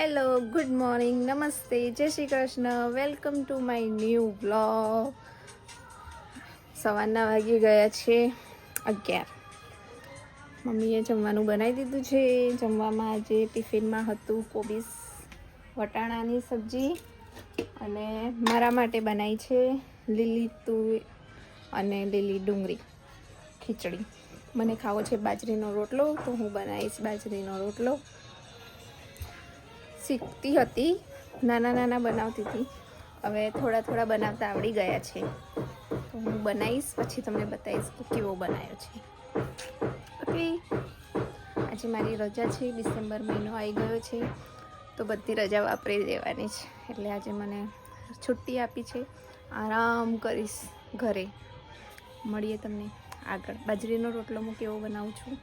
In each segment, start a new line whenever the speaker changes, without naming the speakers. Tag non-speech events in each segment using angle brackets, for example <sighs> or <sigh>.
Hello good morning નમસ્તે જય Shri Krishna welcome to my new blog સવારના વાગી ગયા છે અગિયાર. મમ્મીએ જમવાનું બનાવી દીધું છે. જમવામાં આજે ટિફિનમાં હતું કોબીસ વટાણાની સબ્જી અને મારા માટે બનાવી છે લીલી તુર અને લીલી ડુંગળી, ખીચડી. મને ખાવો છે બાજરીનો રોટલો, તો હું બનાવીશ બાજરીનો રોટલો. શીખતી હતી. નાના નાના બનાવતી હતી. હવે થોડા થોડા બનાવતા આવડી ગયા છે. તો હું બનાવીશ, પછી તમને બતાવીશ કે કેવો બનાવ્યો છે. ઓકે આજે મારી રજા છે, ડિસેમ્બર મહિનો આવી ગયો છે. તો બધી રજા વાપરી દેવાની છે. એટલે આજે મને છુટ્ટી આપી છે. આરામ કરીશ ઘરે. મળીએ તમને આગળ. બાજરીનો રોટલો હું કેવો બનાવું છું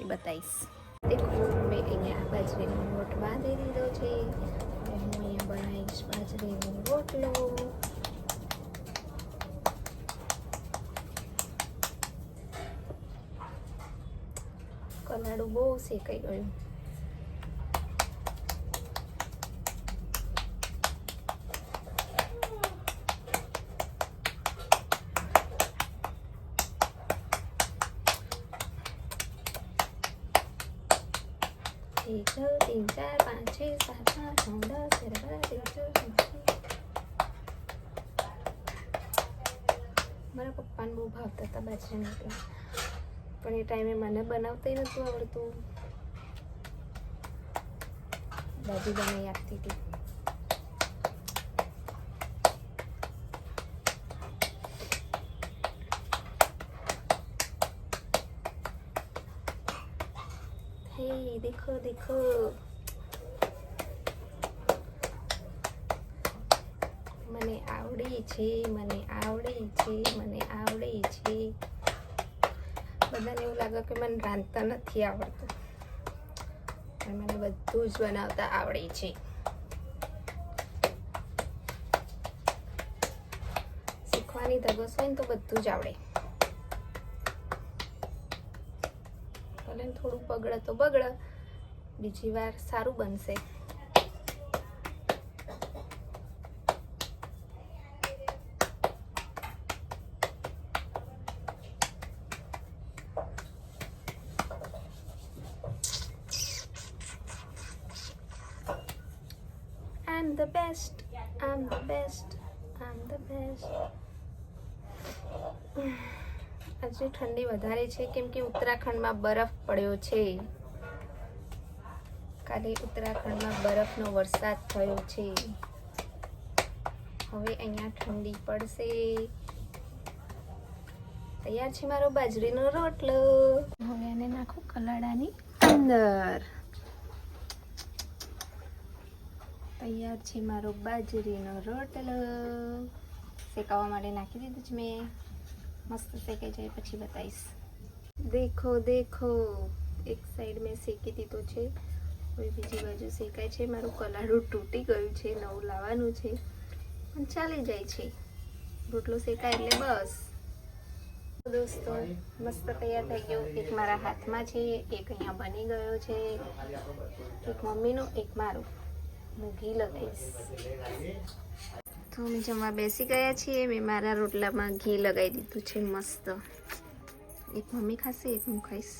એ બતાવીશ. દેખો મેં અહીંયા બાજરીનો લોટ બાંધી દીધો છે. હું અહીંયા બનાવીશ બાજરીનો રોટલો. કલાડું બહુ શેકાઈ ગયું. એક દો તીન ચાર પાંચ છ સાત આઠ નવ મારા પપ્પાને બહુ ભાવતા હતા બાજરાના રોટલા પણ એ ટાઈમે મને બનાવતા નહોતું આવડતું. દાદી બનાવી આપતી હતી દેખો દેખો. મને આવડે છે, મને આવડે છે, મને આવડે છે. બધાને એવું લાગે કે મને રાંધતા નથી આવડતું. પણ મને બધું જ બનાવતા આવડે છે. શીખવાની ધગસ હોય ને તો બધું જ આવડે. ભલે થોડું બગડે તો બગડે. બીજી વાર સારું બનશે I'm the best. I'm the best. I'm the best. <sighs> આજે ઠંડી વધારે છે કેમ કે ઉત્તરાખંડમાં બરફ પડ્યો છે કાલે ઉત્તરાખંડમાં બરફનો વરસાદ થયો છે. હવે અહીંયા ઠંડી પડશે. તૈયાર છે મારો બાજરીનો રોટલો. હવે એને નાખું કલાડાની અંદર. તૈયાર છે મારો બાજરીનો રોટલો. શેકાવા માટે નાખી દીધું છે મેં. મસ્ત શેકાઈ જાય પછી બતાવીશ. દેખો દેખો. એક સાઈડ મેં શેકી દીધો છે. હવે બીજી બાજુ શેકાય છે? મારું કલાડું તૂટી ગયું છે, નવું લાવવાનું છે, પણ ચાલી જાય છે. રોટલો શેકાય એટલે બસ. દોસ્તો, મસ્ત તૈયાર થઈ ગયો. એક મારા હાથમાં છે, એક અહીંયા બની ગયો છે, એક મમ્મીનો, એક મારું. હું ઘી લગાવીશ. તો અમે જમવા બેસી ગયા છીએ. મેં મારા રોટલામાં ઘી લગાવી દીધું છે, મસ્ત. એક મમ્મી ખાશે, એક હું ખાઈશ.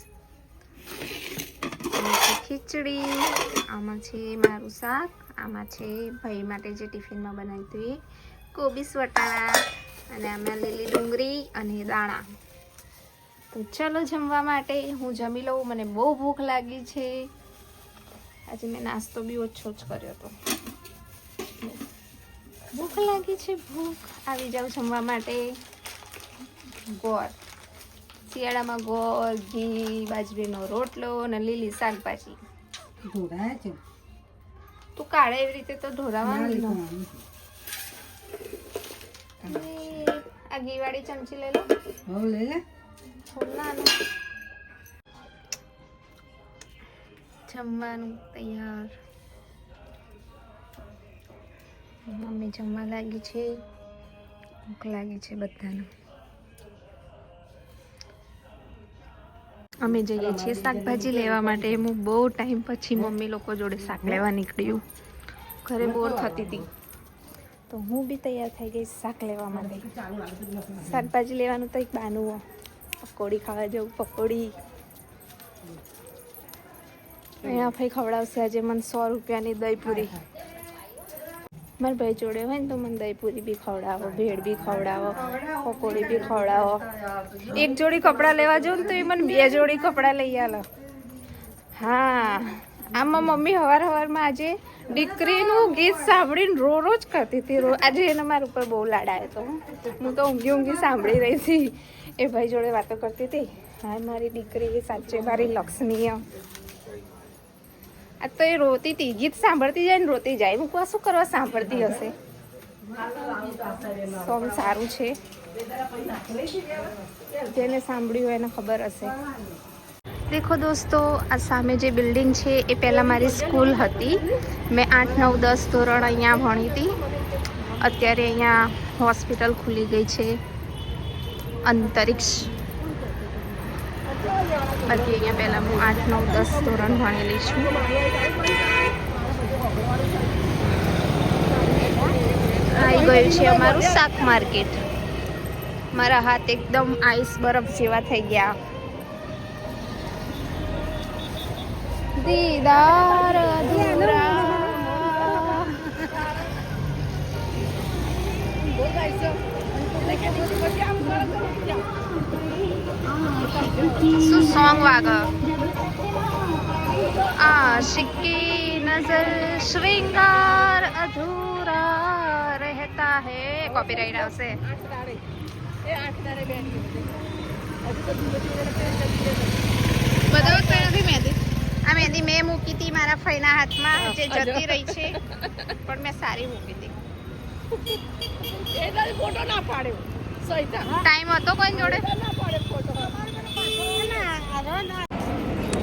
ખીચડી, આમાં છે મારું શાક, આમાં છે ભાઈ માટે જે ટિફિનમાં બનાવ્યું હતું એ કોબીસ વટાણા અને આમાં લીલી ડુંગળી અને દાણા. તો ચલો જમવા માટે હું જમી લઉં, મને બહુ ભૂખ લાગી છે. આજે મેં નાસ્તો બી ઓછો જ કર્યો હતો. ભૂખ લાગી છે, ભૂખ. આવી જાઉં જમવા માટે. ગોળ. શિયાળામાં ગોળ ઘી બાજરીનો રોટલો અને લીલી શાકભાજી.
ઢોળાય છે
તું કાળે એવી રીતે તો ઢોરાવાની ન. અને આ ઘીવાળી ચમચી લઈ લો.
હવે લઈ લે.
જમવાનું તૈયાર. મમ્મી જમવા લાગી છે. ભૂખ લાગી છે બધાને. અમે જઈએ છીએ શાકભાજી લેવા માટે. હું બહુ ટાઈમ પછી મમ્મી લોકો જોડે શાક લેવા નીકળ્યું. ઘરે બોર થતી હતી. તો હું બી તૈયાર થઈ ગઈ શાક લેવા માટે. શાકભાજી લેવાનું તો એક બાનું પકોડી ખાવા જવું પકોડી. અહીંયા ભાઈ ખવડાવશે આજે મને સો રૂપિયાની દહીં પૂરી મારા ભાઈ જોડે હોય ને તો મને દહીં પૂરી બી ખવડાવો, ભેળ બી ખવડાવો, પકોડી બી ખવડાવો. એક જોડી કપડાં લેવા જાઉં ને તો એ મને બે જોડી કપડાં લઈ આલો. હા, આમાં મમ્મી હવાર હવારમાં આજે દીકરીનું ગીત સાંભળીને રો રો જ કરતી હતી. રો આજે એને મારા ઉપર બહુ લાડાયો હતો. હું તો ઊંઘી ઊંઘી સાંભળી રહી હતી. એ ભાઈ જોડે વાતો કરતી હતી. હા મારી દીકરી, સાચે મારી લક્ષ્મીય આ તો એ રોતી હતી ગીત સાંભળતી જાય ને રોતી જાય. હું કહું, શું કરવા સાંભળતી હશે? સોંગ સારું છે. જેને સાંભળ્યું હોય એને ખબર હશે. દેખો દોસ્તો આ સામે જે બિલ્ડિંગ છે એ પહેલાં મારી સ્કૂલ હતી. મેં આઠ નવ દસ ધોરણ અહીંયા ભણી હતી અત્યારે અહીંયા હોસ્પિટલ ખુલી ગઈ છે. અંતરિક્ષ બાકી અહીંયા પહેલાં હું આઠ, નવ, દસ ધોરણ ભણેલી છું. આવી ગયું છે અમારું શાક માર્કેટ. મારા હાથ એકદમ આઈસ બરફ જેવા થઈ ગયા. દીદાર અધૂરા. શું સોંગ વાગે આશિકી નજર શ્રૃંગાર અધૂરા રહેતા હે કોપીરાઈટ આવશે બધા નથી મહેંદી આ મહેંદી મેં મૂકી હતી મારા ફઈના હાથમાં જે જતી રહી છે. પણ મેં સારી મૂકી હતી.
ફોટો ના પાડ્યો.
ટાઈમ હતો કોઈ જોડે?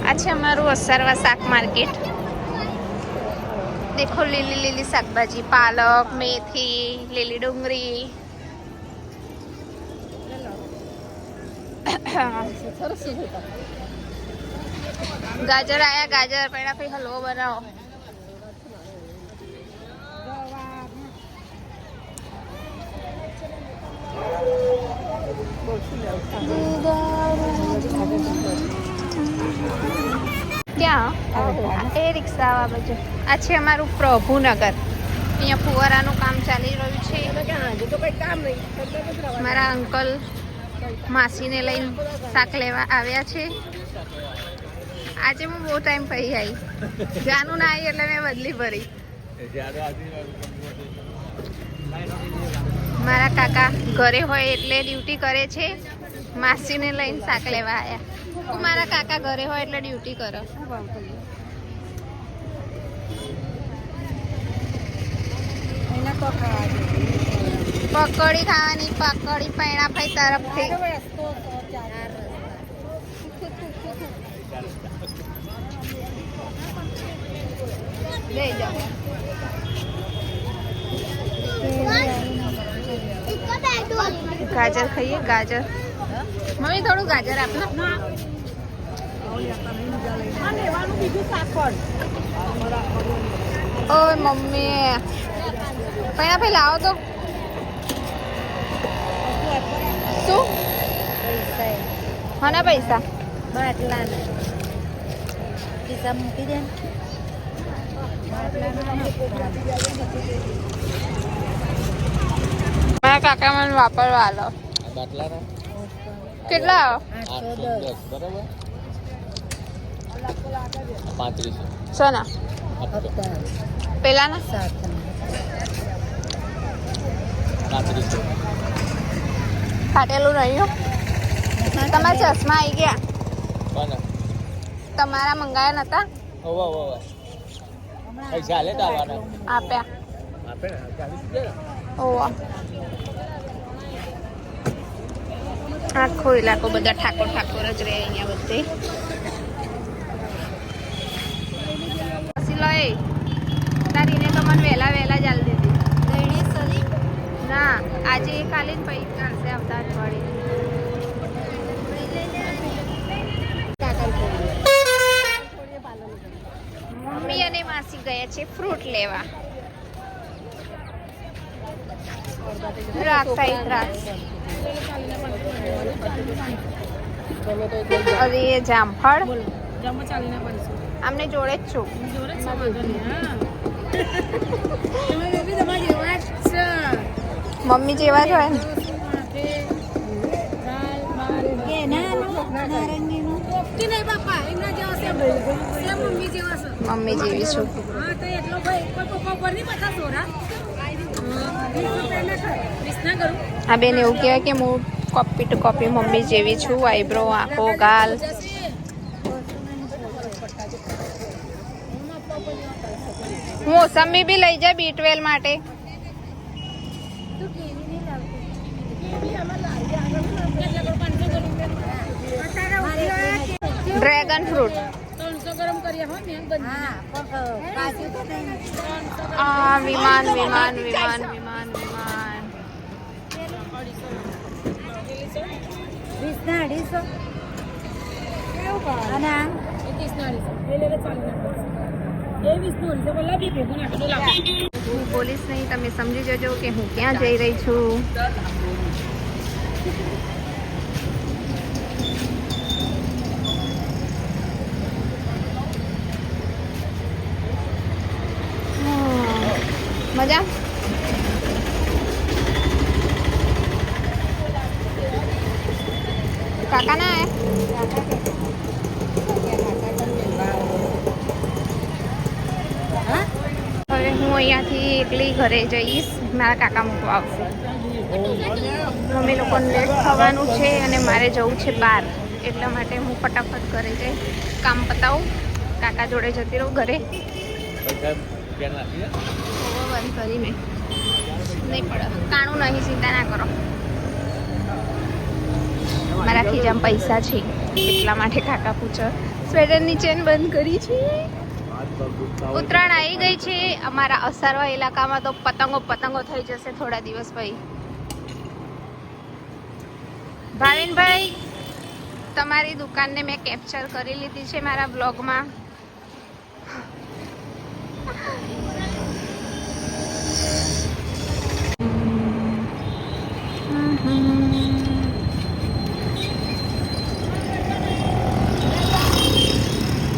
આ છે અમારું અસારવા શાક માર્કેટ. દેખો લીલી લીલી શાકભાજી, પાલક, મેથી, લીલી ડુંગળી. ગાજર આયા, ગાજર પહેલા પછી હલવો બનાવો. ક્યાં? એ રિક્ષા આ બાજુ. આ અમારું પ્રભુનગર. અહીંયા ફુવારાનું કામ ચાલી રહ્યું છે. મારા અંકલ માસીને લઈને શાક લેવા આવ્યા છે. આજે હું બહુ ટાઈમ પછી આવી જાનું ના આવી એટલે મેં બદલી ભરી. મારા કાકા ઘરે હોય એટલે ડ્યુટી કરે છે. માસીને લઈને શાક લેવા આવ્યા હું મારા કાકા ઘરે હોય એટલે ડ્યુટી કરે. પકોડી ખાવાની પકોડી પૈણા ભાઈ તરફથી. લઈ જાઓ ગાજર ખાઈએ ગાજર. મમ્મી, થોડું ગાજર
બીજું
ઓય મમ્મી. પૈણા ભાઈ લાવો તો. શું? હના પૈસા.
બાટલા પીસા મૂકી દે
મારા કાકા મને વાપરવા આલો.
બાટલાના?
કેટલા?
બરાબર પાંત્રીસો
સોના? પેલાના?
પાંત્રીસો
ફાટેલું રહ્યું. તમારા ચશ્મા આવી ગયા? તમારા મંગાયા નતા?
પૈસા આવવાના
આપ્યા
આપે. ને ચાલીસ દે ને
ઓવા. આખો ઇલાકો બધા ઠાકોર ઠાકોર જ રહે અહીંયા બધે. લઈ તારીને તો મને વહેલા વહેલા જ આલી દીધી. ના આજે એક જ પછી આવતા અઠવાડિયે. મમ્મી અને માસી ગયા છે ફ્રૂટ લેવા. દ્રાક્ષ દ્રાક્ષ. અરે જામફળ. આમને જોડે જ છે. મમ્મી જેવા જ હોય ને? મમ્મી જેવી છું. આ બેન એવું કહેવાય કે હું કોપી ટુ કોપી મમ્મી જેવી છું. આઈબ્રો આંખો, ગાલ. મોસંબી બી લઈ જાય બી ટ્વેલ માટે. ડ્રેગન ફ્રૂટ
કર્યા હોય ને
આ વિમાન વિમાન વિમાન વિમાન વિમાન
એ વીસનું અઢીસો પેલા બી ભેગું નાખી દો લાવો
હું બોલીશ નહીં તમે સમજી જજો કે હું ક્યાં જઈ રહી છું મજા? કાકા ના આયા હવે હું અહીંયાથી એકલી ઘરે જઈશ. મારા કાકા મૂકવા આવશે. મમ્મી લોકોને લેટ થવાનું છે અને મારે જવું છે બહાર એટલા માટે હું ફટાફટ ઘરે જઈ કામ પતાવું. કાકા જોડે જતી રહું ઘરે. બંધ કરીને નહીં પડે. કાણું નહીં, ચિંતા ના કરો. મારા ખીજામાં પૈસા છે, એટલા માટે કાકા પૂછો. સ્વેટરની ચેન બંધ કરી છે. ઉત્તરાયણ આવી ગઈ છે. અમારા અસારવા ઇલાકામાં તો પતંગો પતંગો થઈ જશે થોડા દિવસ પછી. ભાવિનભાઈ, તમારી દુકાનને મેં કેપ્ચર કરી લીધી છે મારા બ્લોગમાં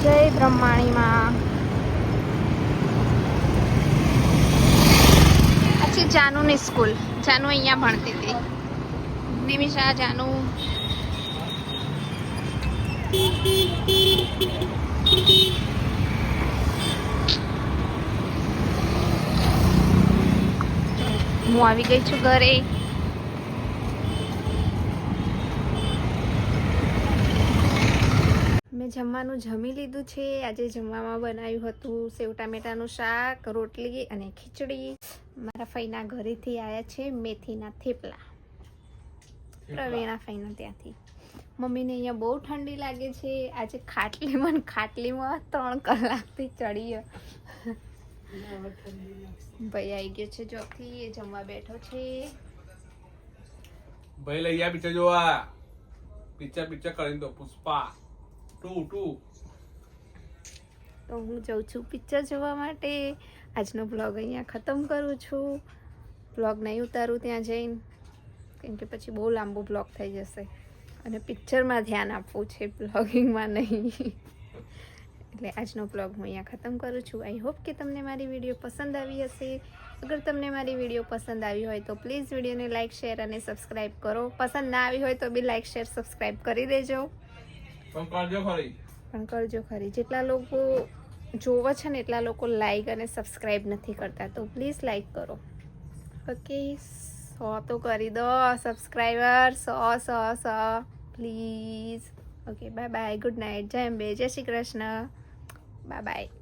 જય બ્રહ્માણીમાં પછી જાનુની સ્કૂલ. જાનુ અહીંયા ભણતી હતી. નિમિષા, જાનુ. હું આવી ગઈ છું ઘરે. જમવાનું જમી લીધું છે. આજે જમવામાં બનાવ્યું હતું સેવ ટામેટાનું શાક રોટલી અને ખીચડી. મારા ફઈના ઘરેથી આવ્યા છે મેથીના થેપલા. પ્રવીણા ફઈના ત્યાંથી. મમ્મીને અહીંયા બહુ ઠંડી લાગે છે. આજે ખાટલીમાં ખાટલીમાં ત્રણ કલાકથી ચડીએ. ભાઈ આવી ગયો છે જોબથી એ જમવા બેઠો છે.
ભાઈ લઈ ગયા પિક્ચર જોવા. પિક્ચર પિક્ચર કરીને તો પુષ્પા.
તો હું જઉં છું પિક્ચર જોવા માટે. આજનો બ્લોગ અહીંયા ખતમ કરું છું. બ્લોગ નહીં ઉતારું ત્યાં જઈને. કેમ કે પછી બહુ લાંબો બ્લોગ થઈ જશે. અને પિક્ચરમાં ધ્યાન આપવું છે બ્લોગિંગમાં નહીં. એટલે આજનો બ્લોગ હું અહીંયા ખતમ કરું છું. આઈ હોપ કે તમને મારી વીડિયો પસંદ આવી હશે. અગર તમને મારી વીડિયો પસંદ આવી હોય તો પ્લીઝ વિડીયોને લાઇક શેર અને સબસ્ક્રાઈબ કરો. પસંદ ના આવી હોય તો બી લાઇક શેર સબસ્ક્રાઈબ કરી દેજો. પણ કરજો ખરી. જેટલા લોકો જોવા છે ને એટલા લોકો લાઈક અને સબસ્ક્રાઈબ નથી કરતા. તો પ્લીઝ લાઈક કરો. ઓકે સો તો કરી દો. Subscriber so so so. Please okay bye bye good night જય અંબે. જય શ્રી કૃષ્ણ. Bye bye